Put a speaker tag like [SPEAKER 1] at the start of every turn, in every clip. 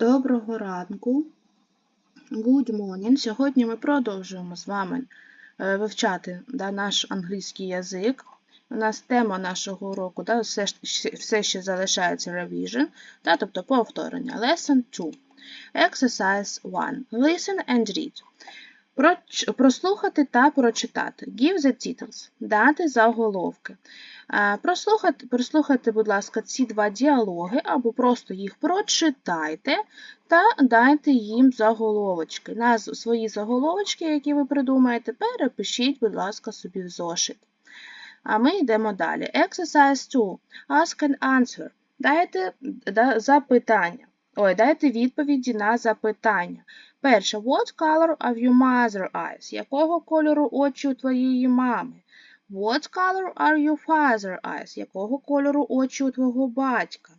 [SPEAKER 1] Доброго ранку. Good morning. Сьогодні ми продовжуємо з вами е, вивчати да, наш англійський язик. У нас тема нашого уроку да, все, все ще залишається revision, да, тобто повторення. Lesson 2. Exercise 1. Listen and read. Прослухати та прочитати. Give the titles. Дати заголовки. Прослухати, прослухайте, будь ласка, ці два діалоги, або просто їх прочитайте та дайте їм заголовочки. Назв, свої заголовочки, які ви придумаєте, перепишіть, будь ласка, собі в зошит. А ми йдемо далі. Exercise 2. Ask and answer. Дайте запитання. Ой, дайте відповіді на запитання. Перше. What color are your mother eyes? Якого кольору очі у твоєї мами? What color are your father eyes? Якого кольору очі у твого батька?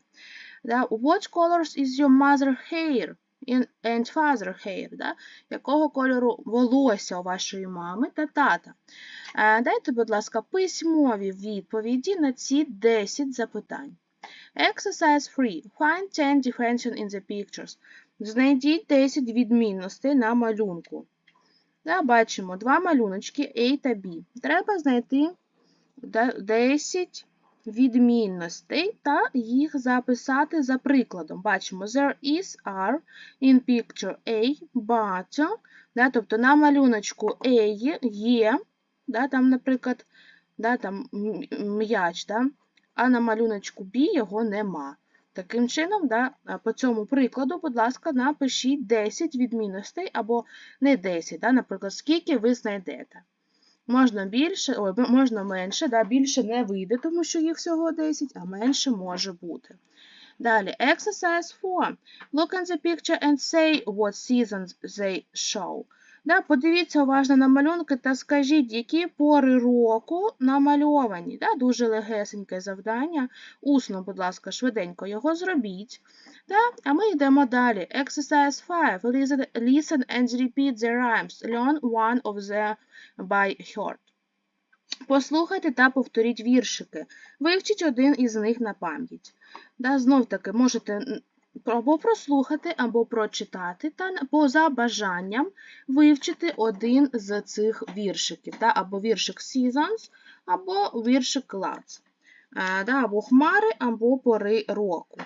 [SPEAKER 1] Да? What colors is your mother hair and father hair? Да? Якого кольору волосся у вашої мами та тата? Е, Дайте, будь ласка, письмові відповіді на ці 10 запитань. Exercise 3. Find 10 differences in the pictures. Знайдіть 10 відмінностей на малюнку. Да, бачимо два малюночки A та B. Треба знайти 10 відмінностей та їх записати за прикладом. Бачимо, there is are in picture A, but, да, тобто на малюночку A є, да, там, наприклад, да, там м'яч, да, а на малюночку B його нема. Таким чином, да, по цьому прикладу, будь ласка, напишіть 10 відмінностей або не 10, да, наприклад, скільки ви знайдете. Можна більше, ой, можна менше, да, більше не вийде, тому що їх всього 10, а менше може бути. Далі, exercise 4. Look at the picture and say what seasons they show. Да, подивіться уважно на малюнки та скажіть, які пори року намальовані. Да, дуже легесеньке завдання. Усно, будь ласка, швиденько його зробіть. Да, а ми йдемо далі. Exercise 5. Listen, and repeat the rhymes. Learn one of them by heart. Послухайте та повторіть віршики. Вивчіть один із них на пам'ять. Да, знов таки можете або прослухати, або прочитати, та поза бажанням вивчити один з цих віршиків. Да, або віршик Seasons, або віршик Clouds. Е, Да, або хмари, або пори року.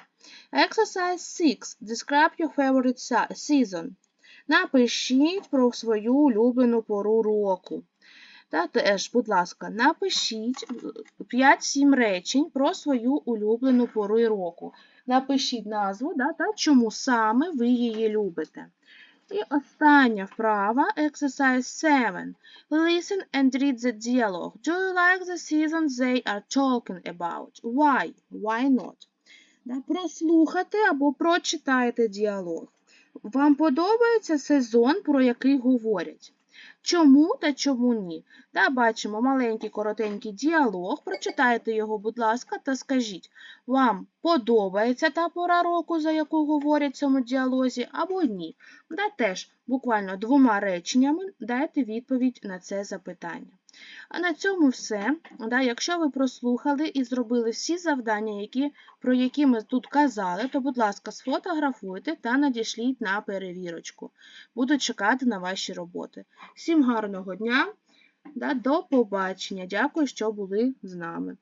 [SPEAKER 1] Exercise 6. Describe your favorite season. Напишіть про свою улюблену пору року. Та теж, будь ласка, напишіть 5-7 речень про свою улюблену пору року. Напишіть назву да, та чому саме ви її любите. І остання вправа, exercise 7. Listen and read the dialogue. Do you like the seasons they are talking about? Why? Why not? Да, прослухати або прочитайте діалог. Вам подобається сезон, про який говорять? Чому та чому ні? Та бачимо маленький коротенький діалог. Прочитайте його, будь ласка, та скажіть, вам подобається та пора року, за яку говорять в цьому діалозі, або ні. Да теж буквально двома реченнями дайте відповідь на це запитання. А на цьому все. Да, якщо ви прослухали і зробили всі завдання, які, про які ми тут казали, то, будь ласка, сфотографуйте та надішліть на перевірочку. Буду чекати на ваші роботи. Всім гарного дня, да, до побачення. Дякую, що були з нами.